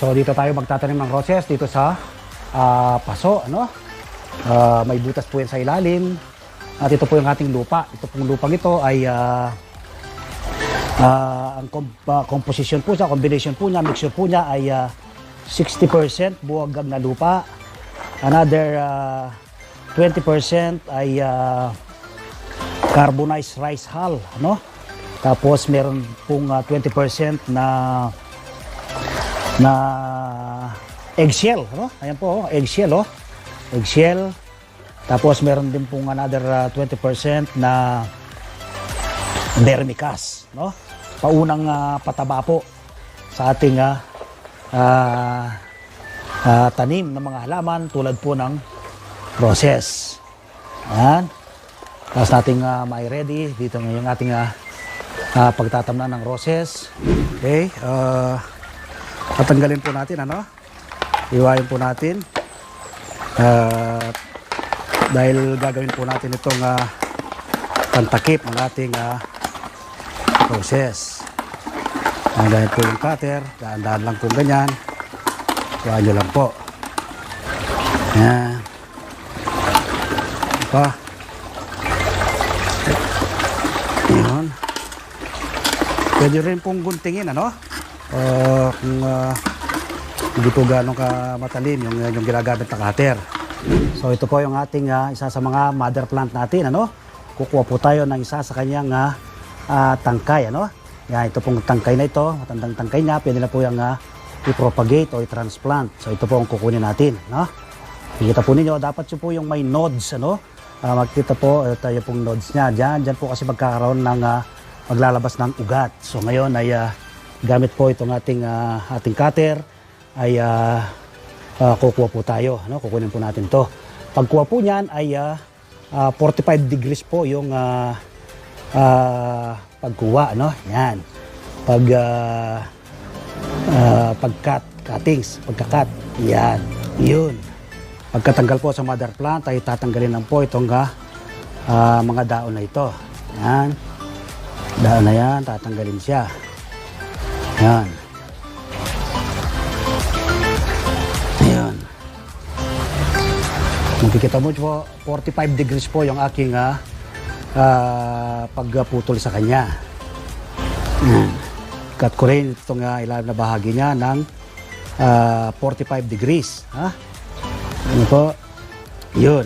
So dito tayo magtatanim ng roses dito sa ah, paso, ano? Ah, may butas po yan sa ilalim. At ito po yung ating lupa. Ito pong lupang ito ay ah, ah, ang kom- ah, composition po siya, combination po niya, mixture po niya ay ah, 60% buwagag na lupa. Another ah, 20% ay ah, carbonized rice hull, ano? Tapos meron pong ah, 20% na na eggshell, no? Ayan po, oh, eggshell, oh. Eggshell. Tapos meron din pong another uh, 20% na vermicast, no? Paunang uh, pataba po sa ating uh, uh, tanim ng mga halaman tulad po ng roses. Ayan. Tapos nating uh, may ready dito ngayong ating uh, uh, pagtatamnan ng roses. Okay. Uh, Tatanggalin po natin, ano? Iwain po natin. At dahil gagawin po natin itong uh, pantakip ng ating uh, process. Ang ganyan po yung cutter. Daan-daan lang po ganyan. Iwain nyo lang po. Yan. Pa. Yun. Pwede rin pong guntingin, ano? Uh, kung uh, hindi po gano'ng ka matalim yung, yung ginagamit na cutter. So ito po yung ating uh, isa sa mga mother plant natin, ano? Kukuha po tayo ng isa sa kanyang uh, uh, tangkay, ano? Yan, ito pong tangkay na ito, matandang tangkay niya, pwede na po yung uh, i-propagate o i-transplant. So ito po ang kukunin natin, no? Kita po ninyo, dapat yun po yung may nodes, ano? Uh, magkita po, uh, tayo pong nodes niya. Diyan, diyan po kasi magkakaroon ng uh, maglalabas ng ugat. So ngayon ay uh, gamit po itong ating ah, ating cutter ay ah, ah, kukuha po tayo no kukunin po natin to. Pagkuha po niyan ay ah, ah, 45 degrees po yung ah, ah, pagkuha no yan. Pag uh, pagkat cuttings pagkakat yan. Yun. Pagkatanggal po sa mother plant ay tatanggalin lang po itong ah, mga daon na ito. Yan. Daon na yan tatanggalin siya yan. Ayan. Makikita mo po, 45 degrees po yung aking ah, ah, pagputol sa kanya. Yan. Cut ko rin itong ah, ilalim na bahagi niya ng ah, 45 degrees. Ha? Ano po? Yun.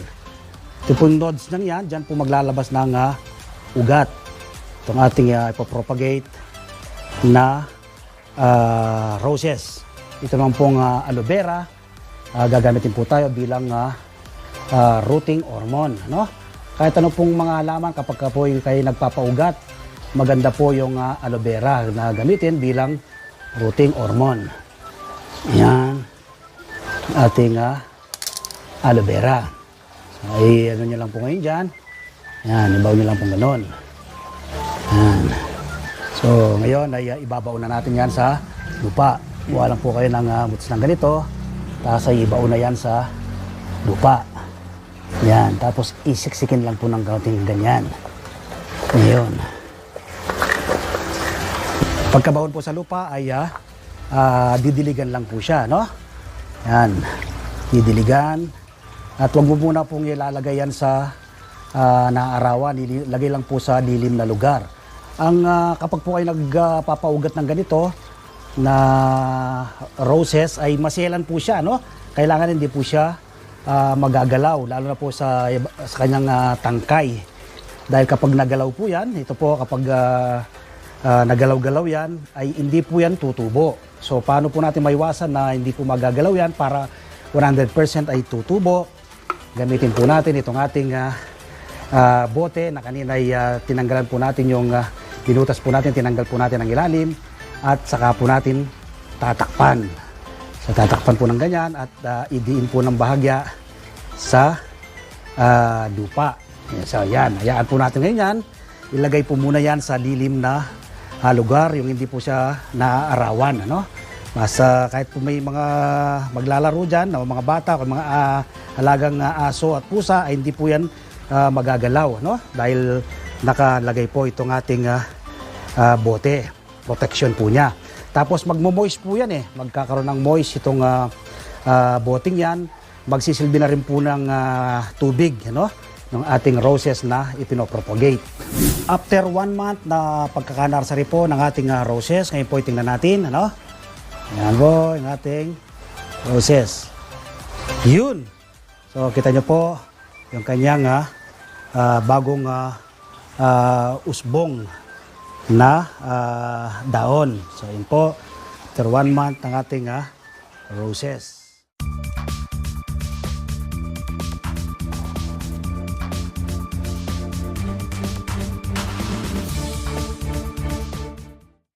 Ito pong nodes nang yan, dyan po maglalabas ng ah, ugat. Itong ating uh, ipopropagate na ah, roses. Ito naman pong ah, aloe vera. Ah, gagamitin po tayo bilang ah, ah, rooting hormone. No? Kahit ano pong mga halaman kapag ka po yung kayo nagpapaugat, maganda po yung ah, aloe vera na gamitin bilang rooting hormone. Yan. Ating ah, aloe vera. So, ay, ano nyo lang po ngayon dyan. Yan, ibaw nyo lang po ganun. Yan. So, ngayon ay uh, ibabaw na natin yan sa lupa. Kuha lang po kayo ng uh, butas ng ganito. Tapos ay ibaw na yan sa lupa. Yan. Tapos isiksikin lang po ng kaunting ganyan. Ngayon. Pagkabaon po sa lupa ay uh, uh, didiligan lang po siya, no? Yan. Didiligan. At huwag mo muna pong ilalagay yan sa uh, naarawan. Ilagay lang po sa dilim na lugar. Ang ah, kapag po ay nagpapaugat ng ganito na roses ay maselan po siya, no? Kailangan hindi po siya ah, magagalaw, lalo na po sa, sa kanyang ah, tangkay. Dahil kapag nagalaw po yan, ito po kapag ah, ah, nagalaw-galaw yan, ay hindi po yan tutubo. So paano po natin maiwasan na hindi po magagalaw yan para 100% ay tutubo? Gamitin po natin itong ating ah, ah, bote na kanina ay ah, tinanggalan po natin yung ah, binutas po natin, tinanggal po natin ang ilalim at saka po natin tatakpan. So tatakpan po ng ganyan at ah, idiin po ng bahagya sa ah, lupa. So yan, hayaan po natin ngayon yan. Ilagay po muna yan sa lilim na ah, lugar, yung hindi po siya naaarawan. Ano? Mas ah, kahit po may mga maglalaro dyan, o mga bata, o mga ah, alagang ah, aso at pusa, ay hindi po yan ah, magagalaw. No? Dahil nakalagay po itong ating ah, ah, bote. Protection po niya. Tapos magmo-moist po yan eh. Magkakaroon ng moist itong ah, ah, boting yan. Magsisilbi na rin po ng ah, tubig, ano? ng ating roses na ipinopropagate. After one month na pagkakaнаrsary po ng ating ah, roses, ngayon po tingnan natin, ano? Yan po, yung ating roses. Yun! So, kita nyo po, yung kanyang ah, ah, bagong ah, ah, usbong na ah, daon. So, yun po, after one month ng ating ah, roses.